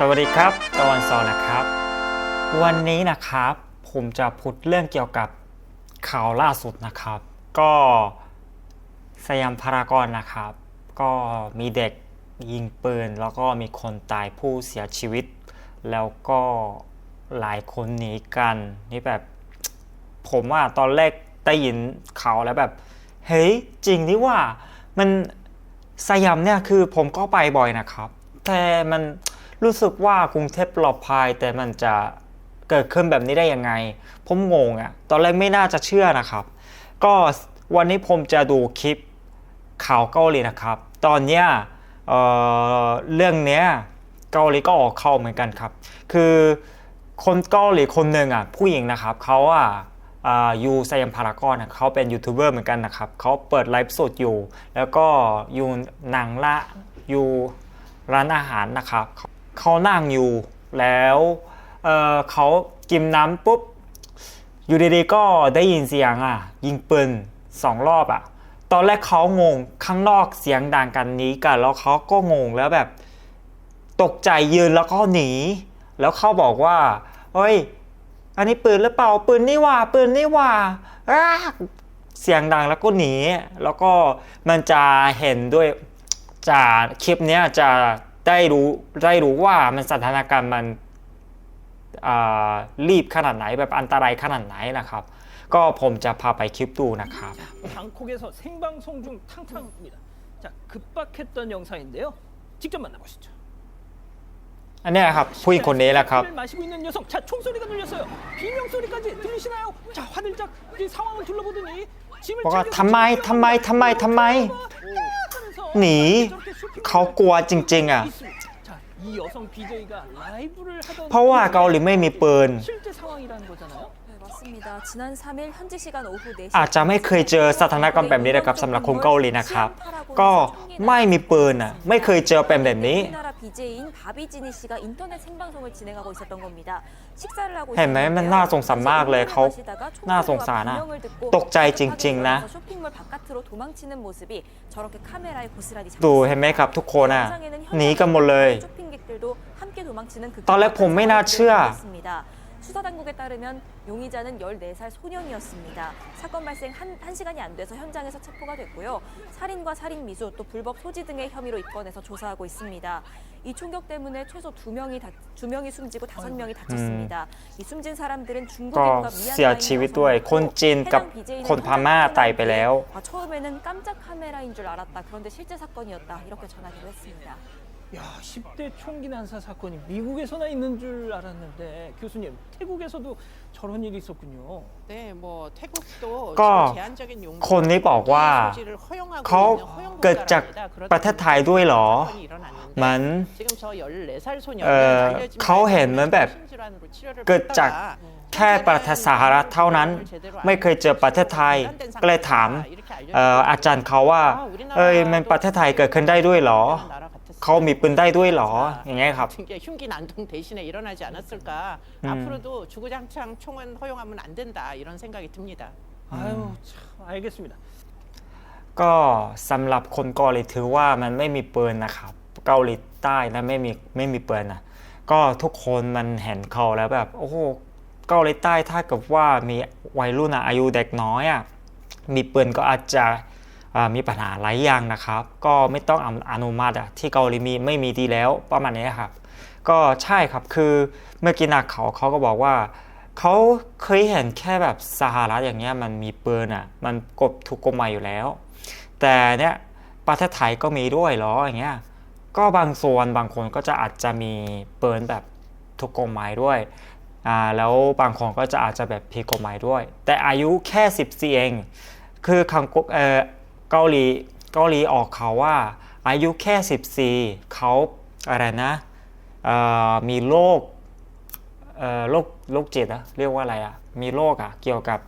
สวัสดีครับตะวันซอนะครับ วันนี้นะครับผมจะพูดเรื่องเกี่ยวกับข่าวล่าสุดนะครับ ก็สยามพารากอนนะครับ ก็มีเด็กยิงปืน แล้วก็มีคนตายผู้เสียชีวิต แล้วก็หลายคนหนีกัน นี่แบบผมว่าตอนแรกได้ยินข่าวแล้วแบบ เฮ้ยจริงนี่ว่ามันสยามเนี่ยคือผมก็ไปบ่อยนะครับ แต่มัน รู้สึกว่ากรุงเทพปลอดภัยแต่มันจะเกิดขึ้นแบบนี้ได้ยังไง ผมงงอะ่ะ ตอนแรกไม่น่าจะเชื่อนะครับ ก็วันนี้ผมจะดูคลิปข่าวเกาหลีนะครับ ตอนเนี้ยเเรื่องเนี้ยเกาหลีก็ออกเข้าเหมือนกันครับ คือคนเกาหลีคนหนึ่งอะผู้หญิงนะครับเขาอะอ่าอยู่สยามพารากอนเขาเป็นยูทูบเบอร์เหมือนกันนะครับเขาเปิดไลฟ์สดอยู่ แล้วก็อยู่หนังละอยู่ร้านอาหารนะครับ เขานั่งอยู่แล้วเเขากินน้ำปุ๊บ อยู่ดีๆก็ได้ยินเสียงอะ ยิงปืนสองรอบอะ ตอนแรกเขางงข้างนอกเสียงดังกันนี้กันแล้วเขาก็งงแล้วแบบ ตกใจยืนแล้วก็หนี แล้วเขาบอกว่าเฮ้ยอันนี้ปืนหรือเปล่าปืนนี่ว่าปืนนี่ว่าอ้าเสียงดังแล้วก็หนี แล้วก็มันจะเห็นด้วยจากคลิปเนี้ยจะ ได้รู้ได้รู้ว่ามันสถานการณ์มัน อ่ารีบขนาดไหนแบบอันตรายขนาดไหนนะครับ ก็ผมจะพาไปคลิปดูนะครับ 방콕에서 생방송 중 탕탕입니다. 자, 급박했던 영상인데요. 직접 만나보시죠. อันเนี้ยครับผู้หญิงคนนี้แหละครับ 술을 마시고 있는 녀석. 자, 총소리가 들렸어요. 비명 소리까지 들리시나요? 자, 화들짝 이 상황을 둘러보더니 짐을 บอกว่า 챙겨서 ทำไมทำไมทำไมทำไม 하면서 หนี 저렇게 쇼핑을 เขากลัวจริงๆอะ เพราะว่าเกาหลีไม่มีปืน อาจจะไม่เคยเจอสถานการณ์แบบนี้นะครับสำหรับคนเกาหลีนะครับ ก็ไม่มีปืนอะ ไม่เคยเจอแบบแบบนี้ BJ인 바비지니 씨가 인터넷 생방송을 진행하고 있었던 겁니다. 식사를 하고 เห็นไหมมันน่าสงสารมากเลยเขาน่าสงสารอะ 아 ตกใจจริงๆนะ 쇼핑몰 바깥으로 도망치는 모습이 저렇게 카메라에 고스란히 ดู 잡혔습니다. เห็นไหมครับทุกคนอ่ะ 영상에는 หนีกันหมดเลย 쇼핑객들도 함께 도망치는 그 ตอนแรกผมไม่น่าเชื่อ 있습니다. 수사 당국에 따르면 용의자는 14살 소년이었습니다. 사건 발생 한, 한 시간이 안 돼서 현장에서 체포가 됐고요. 살인과 살인 미수 또 불법 소지 등의 혐의로 입건해서 조사하고 있습니다. 이 총격 때문에 최소 두 명이 다, 두 명이 숨지고 다섯 명이 다쳤습니다. 이 숨진 사람들은 ก็ 중국인과 เสียชีวิตด้วยคนจีนกับคนพม่าตายไปแล้ว 아, 처음에는 깜짝 카메라인 줄 알았다. 그런데 실제 사건이었다. 이렇게 전하기도 했습니다. 야, 10대 총기 난사 사건이 미국에서나 있는 줄 알았는데 교수님, 태국에서도 저런 일이 있었군요. 네, 뭐 태국도 그 지금 제한적인 용도 คนนี้บอกว่า 소지를 허용하고 เขา 있는 허용 เกิดจาก 국가랍니다. 그러다 ประเทศไทยด้วยเหรอ 사건이 일어났는데 มัน 지금 저 14살 소년은 어, 알려진 เขาเห็นเหมือนแบบ 심질환으로 치료를 เกิดจาก 받다가 แค่ประเทศสหรัฐเท่านั้น ไม่เคยเจอประเทศไทย ก็เลยถามเอ่ออาจารย์เขาว่า เอ้ยมันประเทศไทยเกิดขึ้นได้ด้วยเหรอ เขามีปืนได้ด้วยเหรอ อย่างเงี้ยครับ 이게 흉기 난동 대신에 일어나지 않았을까? 음. 앞으로도 주구장창 총은 허용하면 안 된다 이런 생각이 듭니다. 아유, 참 알겠습니다. ก็สำหรับคนเกาหลีถือว่ามันไม่มีปืนนะครับ เกาหลีใต้นะไม่มีไม่มีปืนนะก็ทุกคนมันเห็นเขาแล้วแบบ โอ้โหเกาหลีใต้ถ้าเกิดว่ามีวัยรุ่นอะอายุเด็กน้อยอะมีปืนก็อาจจะอ่า มีปัญหาหลายอย่างนะครับ ก็ไม่ต้องอนุมัติที่เกาหลีมีไม่มีดีแล้วประมาณนี้ครับ ก็ใช่ครับคือเมื่อกี้นักเขาเขาก็บอกว่าเขาเคยเห็นแค่แบบสหรัฐอย่างเงี้ยมันมีปืนอะมันกฎถูกกฎหมายอยู่แล้ว แต่เนี้ยประเทศไทยก็มีด้วยหรออย่างเงี้ยก็บางส่วนบางคนก็จะอาจจะมีปืนแบบถูกกฎหมายด้วยอ่าแล้วบางคนก็จะอาจจะแบบผิดกฎหมายด้วย แต่อายุแค่ 14 เอง คือคังกกเออ เกาหลีเกาหลีออกเขาว่า อายุแค่ 14 เขาอะไรนะมีโรคโรคโรคจิตอะเรียกว่าอะไรอะมีโรคอะเกี่ยวกับ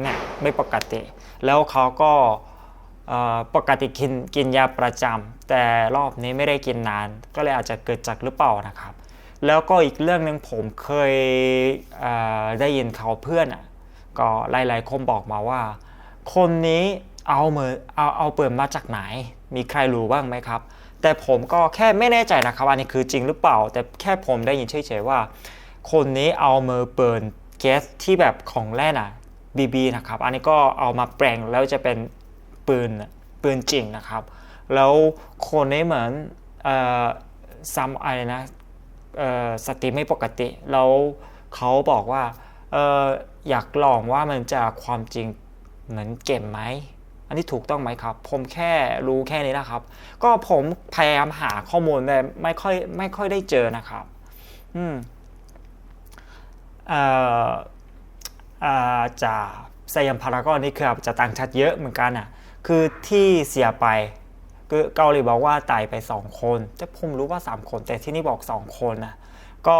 เนี่ยไม่ปกติ แล้วเขาก็ปกติกินกินยาประจำแต่รอบนี้ไม่ได้กินนาน ก็เลยอาจจะเกิดจากหรือเปล่านะครับ แล้วก็อีกเรื่องหนึ่งผมเคยเได้ยินเขาเพื่อนอะก็หลายๆคนบอกมาว่า คนนี้ เอาเมือเอาเอาปืนมาจากไหน มีใครรู้บ้างไหมครับ แต่ผมก็แค่ไม่แน่ใจนะครับอันนี้คือจริงหรือเปล่า แต่แค่ผมได้ยินเฉยๆว่า คนนี้เอาเมอเปิดแก๊สที่แบบของแร่น่ะบีบีนะครับอันนี้ก็เอามาแปลงแล้วจะเป็นปืนปืนจริงนะครับ แล้วคนนี้เหมือนซ้ำอะไรนะสติไม่ปกติ แล้วเขาบอกว่าอออยากลองว่ามันจะความจริงเหมือนเก็บไหม อันนี้ถูกต้องไหมครับ ผมแค่รู้แค่นี้นะครับ ก็ผมพยายามหาข้อมูลแต่ไม่ค่อยไม่ค่อยได้เจอนะครับ อืมเอ่ออ่าจากสยามพารากอนนี่คือจะต่างชาติเยอะเหมือนกันอะ คือที่เสียไปคือเกาหลีบอกว่าตายไป 2 คนแต่ผมรู้ว่า 3 คน แต่ที่นี่บอก 2 คนนะก็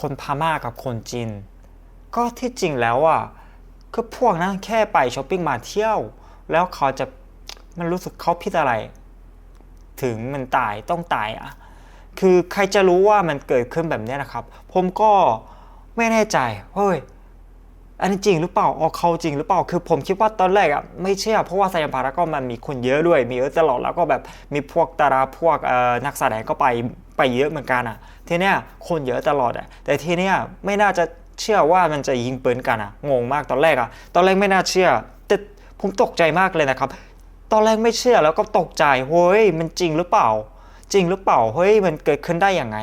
คนพม่ากับคนจีน ก็ที่จริงแล้วอะคือพวกนั้นแค่ไปช้อปปิ้งมาเที่ยว แล้วเขาจะมันรู้สึกเขาผิดอะไรถึงมันตายต้องตายอะคือใครจะรู้ว่ามันเกิดขึ้นแบบนี้นะครับ ผมก็ไม่แน่ใจเฮ้ยอันนี้จริงหรือเปล่าออกเขาจริงหรือเปล่า คือผมคิดว่าตอนแรกอะไม่เชื่อเพราะว่าสยามพารากอนมันมีคนเยอะด้วย มีเยอะตลอดแล้วก็แบบมีพวกดาราพวกนักแสดงก็ไปไปเยอะเหมือนกันอะ ทีเนี้ยคนเยอะตลอดอะแต่ทีเนี้ยไม่น่าจะเชื่อว่ามันจะยิงปืนกันอะงงมากตอนแรกอะตอนแรกไม่น่าเชื่อแต่ ผมตกใจมากเลยนะครับ ตอนแรกไม่เชื่อแล้วก็ตกใจเฮ้ยมันจริงหรือเปล่า จริงหรือเปล่าเฮ้ยมันเกิดขึ้นได้ยังไง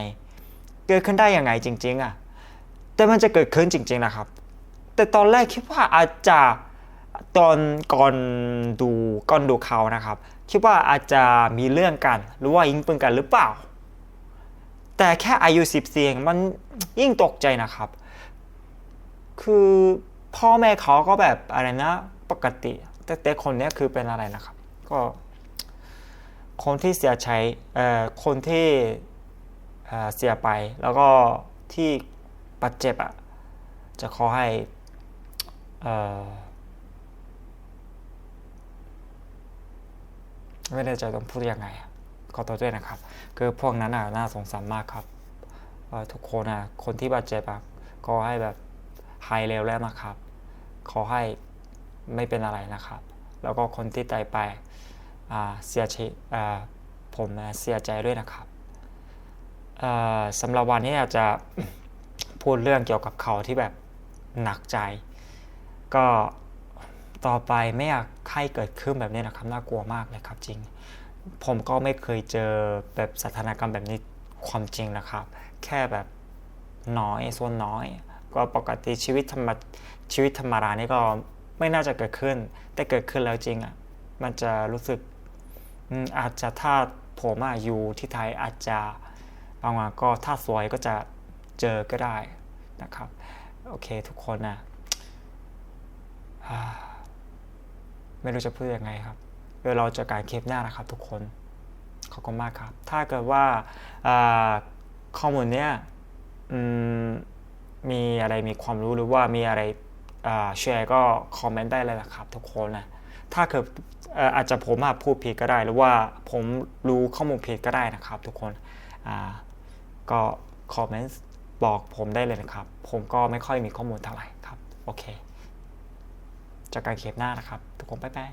เกิดขึ้นได้ยังไงจริง ๆอะแต่มันจะเกิดขึ้นจริง ๆนะครับ แต่ตอนแรกคิดว่าอาจจะตอนก่อนดูก่อนดูเขานะครับ คิดว่าอาจจะมีเรื่องกัน หรือว่ายิงปืนกันหรือเปล่า แต่แค่อายุ10เสียงมันยิ่งตกใจนะครับ คือพ่อแม่เขาก็แบบอะไรนะ ปกติ แต่แต่คนนี้คือเป็นอะไรนะครับ ก็ คนที่เสียใจเอ่อคนที่เเสียไป แล้วก็ที่บาดเจ็บอะจะขอให้เอ่อไม่แน่ใจต้องพูดยังไงขอโทษด้วยนะครับ คือพวกนั้นอะน่าสงสารมากครับทุกคนอะคนที่บาดเจ็บอะขอให้แบบหายเร็วแล้วนะครับ ขอให้ ไม่เป็นอะไรนะครับ แล้วก็คนที่ตายไปเสียใจผมเสียใจด้วยนะครับสำหรับวันนี้อาจจะพูดเรื่องเกี่ยวกับเขาที่แบบหนักใจ ก็ต่อไปไม่อยากให้เกิดขึ้นแบบนี้นะครับน่ากลัวมากเลยครับจริง ผมก็ไม่เคยเจอแบบสถานการณ์แบบนี้ความจริงนะครับ แค่แบบน้อยส่วนน้อย ก็ปกติชีวิตธรรมชีวิตธรรมดานี่ก็ ไม่น่าจะเกิดขึ้น แต่เกิดขึ้นแล้วจริงอะมันจะรู้สึกอืมอาจจะถ้าผมอะอยู่ที่ไทยอาจจะบางวันก็ถ้าสวยก็จะเจอก็ได้นะครับ โอเคทุกคนนะไม่รู้จะพูดยังไงครับเดี๋ยวเราจอการเคปหน้านะครับทุกคนขอบคุณมากครับ ถ้าเกิดว่าข้อมูลเนี้ยมมีอะไรมีความรู้หรือว่ามีอะไร แชร์ก็คอมเมนต์ได้เลยนะครับทุกคนนะถ้าเกิดอาจจะผมพูดผิดก็ได้ หรือว่าผมรู้ข้อมูลผิดก็ได้นะครับ ทุกคนก็คอมเมนต์บอกผมได้เลยนะครับ ผมก็ไม่ค่อยมีข้อมูลเท่าไหร่ครับ โอเคจากการเคปหน้านะครับ ทุกคนบ๊ายบาย